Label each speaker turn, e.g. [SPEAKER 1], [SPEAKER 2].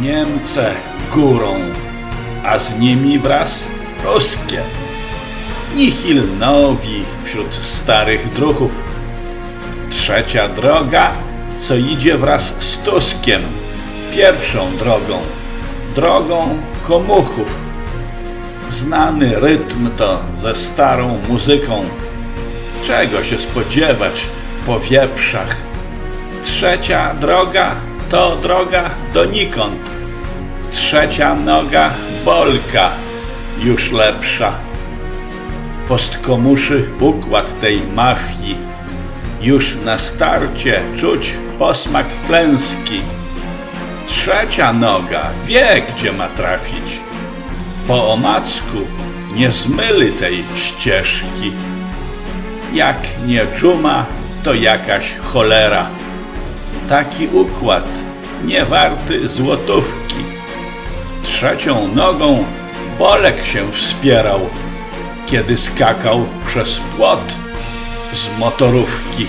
[SPEAKER 1] Niemce górą, a z nimi wraz ruskie. Nihil nowi wśród starych druhów. Trzecia droga, co idzie wraz z Tuskiem, pierwszą drogą, drogą komuchów. Znany rytm to ze starą muzyką. Czego się spodziewać po wieprzach? Trzecia droga to droga donikąd. Trzecia noga Bolka, już lepsza. Postkomuszy układ tej mafii. Już na starcie czuć posmak klęski. Trzecia noga wie, gdzie ma trafić. Po omacku nie zmyli tej ścieżki. Jak nie dżuma, to jakaś cholera. Taki układ nie warty złotówki. Trzecią nogą Bolek się wspierał, kiedy skakał przez płot z motorówki.